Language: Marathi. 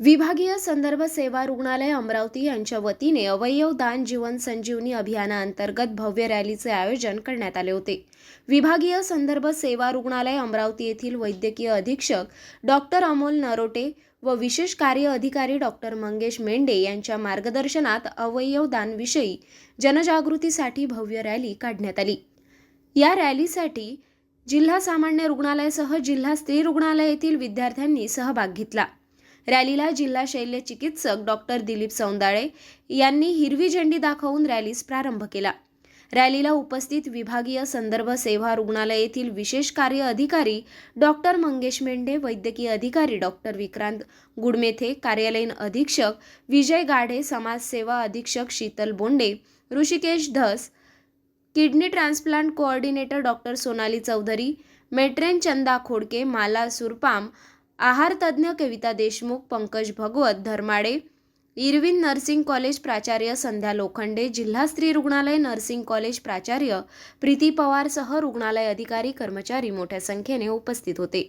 विभागीय संदर्भ सेवा रुग्णालय अमरावती यांच्या वतीने अवयव दान जीवन संजीवनी अभियानाअंतर्गत भव्य रॅलीचे आयोजन करण्यात आले होते. विभागीय संदर्भ सेवा रुग्णालय अमरावती येथील वैद्यकीय अधीक्षक डॉक्टर अमोल नरोटे व विशेष कार्य अधिकारी डॉक्टर मंगेश मेंढे यांच्या मार्गदर्शनात अवयव दानविषयी जनजागृतीसाठी भव्य रॅली काढण्यात आली. या रॅलीसाठी जिल्हा सामान्य रुग्णालयासह जिल्हा स्त्री रुग्णालय येथील विद्यार्थ्यांनी सहभाग घेतला. रॅलीला जिल्हा शल्य चिकित्सक डॉक्टर दिलीप सौंदाळे यांनी हिरवी झेंडी दाखवून रॅलीस प्रारंभ केला. रॅलीला उपस्थित विभागीय संदर्भ सेवा रुग्णालय येथील विशेष कार्य अधिकारी डॉक्टर मंगेश मेंढे वैद्यकीय अधिकारी डॉक्टर विक्रांत गुडमेथे कार्यालयीन अधीक्षक विजय गाढे समाजसेवा अधीक्षक Sheetal Bonde Rishikesh Dhas kidney transplant coordinator doctor Sonali Chaudhari matron Chanda Khodke Mala Surpam आहार तज्ज्ञ Kavita Deshmukh Pankaj Bhagwat Dharmade Irwin nursing college प्राचार्य संध्या लोखंडे जिल्हा स्त्री रुग्णालय नर्सिंग कॉलेज प्राचार्य प्रीती पवारसह रुग्णालय अधिकारी कर्मचारी मोठ्या संख्येने उपस्थित होते.